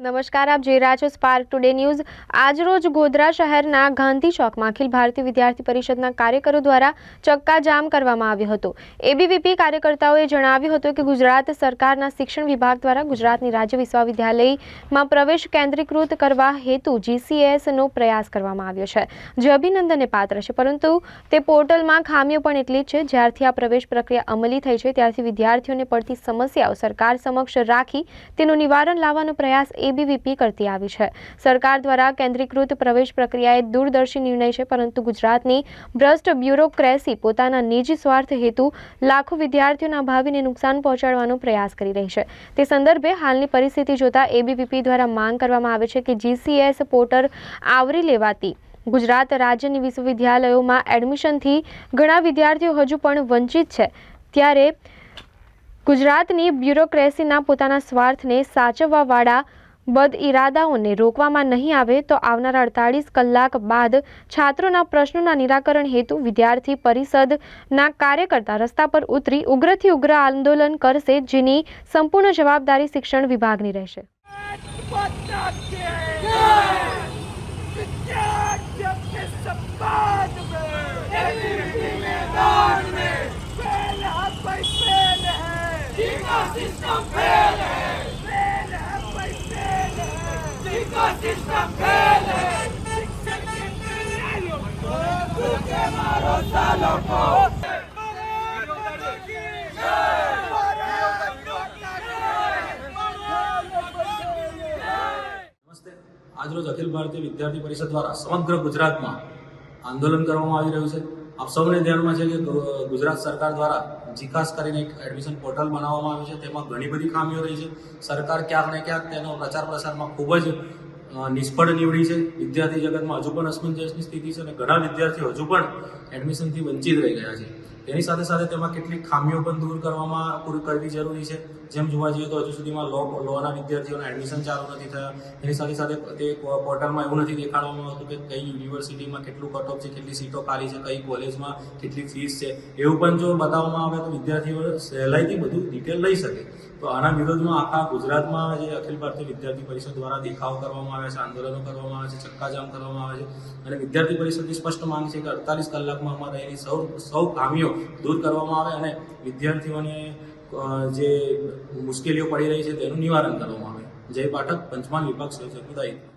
નમસ્કાર, આપ જોઈ રહ્યા છો સ્પાર્ક ટુડે ન્યૂઝ આજરોજ ગોધરા શહેરના ગાંધી ચોકમાં અખિલ ભારતીય વિદ્યાર્થી પરિષદના કાર્યકરો દ્વારા ચક્કાજામ કરવામાં આવ્યો હતો. એબીવીપી કાર્યકર્તાઓએ જણાવ્યું હતું કે ગુજરાત સરકારના શિક્ષણ વિભાગ દ્વારા ગુજરાતની રાજ્ય વિશ્વવિદ્યાલયમાં પ્રવેશ કેન્દ્રીકૃત કરવા હેતુ જીસીએસનો પ્રયાસ કરવામાં આવ્યો છે. જે અભિનંદનને પાત્ર છે, પરંતુ તે પોર્ટલમાં ખામીઓ પણ એટલી જ છે, જ્યારથી આ પ્રવેશ પ્રક્રિયા અમલી થઈ છે. ત્યારથી વિદ્યાર્થીઓને પડતી સમસ્યાઓ સરકાર સમક્ષ રાખી તેનું નિવારણ લાવવાનો પ્રયાસ એબીવીપી કરતી આવી છે. સરકાર દ્વારા કેન્દ્રીકૃત પ્રવેશ પ્રક્રિયા એ દૂરદર્શી નિર્ણય છે, પરંતુ ગુજરાતની ભ્રષ્ટ બ્યુરોક્રેસી પોતાના નિજી સ્વાર્થ હેતુ લાખો વિદ્યાર્થીઓના ભાવિને નુકસાન પહોંચાડવાનો પ્રયાસ કરી રહી છે. તે સંદર્ભે હાલની પરિસ્થિતિ જોતા એબીવીપી દ્વારા માંગ કરવામાં આવે છે કે જીસીએસ પોર્ટર આવરી લેવાતી ગુજરાત રાજ્યની વિશ્વવિદ્યાલયોમાં એડમિશનથી ઘણા વિદ્યાર્થીઓ હજુ પણ વંચિત છે. ત્યારે ગુજરાતની બ્યુરોક્રેસીના પોતાના સ્વાર્થને સાચવવાવાળા બદ ઇરાદાઓને રોકવામાં નહીં આવે તો આવનારા અડતાળીસ કલાક બાદ છાત્રોના પ્રશ્નોના નિરાકરણ હેતુ વિદ્યાર્થી પરિષદના કાર્યકર્તા રસ્તા પર ઉતરી ઉગ્રથી ઉગ્ર આંદોલન કરશે જેની સંપૂર્ણ જવાબદારી શિક્ષણ વિભાગની રહેશે System failure! આજરોજ અખિલ ભારતીય વિદ્યાર્થી પરિષદ દ્વારા સમગ્ર ગુજરાતમાં આંદોલન કરવામાં આવી રહ્યું છે. આપ સૌને ધ્યાનમાં છે કે ગુજરાત સરકાર દ્વારા જીકાસ કરીને એક એડમિશન પોર્ટલ બનાવવામાં આવ્યું છે. તેમાં ઘણી બધી ખામીઓ રહી છે. સરકાર ક્યાંક ને ક્યાંક તેનો પ્રચાર પ્રસારમાં ખૂબ જ નિષ્ફળ નીવડી છે. વિદ્યાર્થી જગતમાં હજુ પણ અસમંજસની સ્થિતિ છે અને ઘણા વિદ્યાર્થીઓ હજુ પણ એડમિશનથી વંચિત રહી ગયા છે. તેની સાથે સાથે તેમાં કેટલીક ખામીઓ પણ દૂર કરવામાં પૂરી, કરવી જરૂરી છે. જેમ જોવા જઈએ તો હજુ સુધીમાં લો, લોના વિદ્યાર્થીઓના એડમિશન ચાલુ નથી થયા. એની સાથે સાથે તે પોર્ટલમાં એવું નથી દેખાડવામાં આવતું કે કઈ યુનિવર્સિટીમાં કેટલું કટ ઓફ છે, કેટલી સીટો ખાલી છે, કઈ કોલેજમાં કેટલી ફીસ છે. એવું પણ જો બતાવવામાં આવે તો વિદ્યાર્થીઓ સહેલાઈથી બધું ડિટેલ લઈ શકે. તો આના વિરોધમાં આખા ગુજરાતમાં જે અખિલ ભારતીય વિદ્યાર્થી પરિષદ દ્વારા દેખાવ કરવામાં આવે છે, આંદોલનો કરવામાં આવે છે, ચક્કાજામ કરવામાં આવે છે. અને વિદ્યાર્થી પરિષદની સ્પષ્ટ માંગ છે કે અડતાલીસ કલાકમાં અમારે એની સૌ સૌ ખામીઓ દૂર કરવામાં આવે અને વિદ્યાર્થીઓને જે મુશ્કેલીઓ પડી રહી છે તેનું નિવારણ કરવામાં આવે. જય પાઠક, પંચમહાલ વિભાગ દાયિત્વ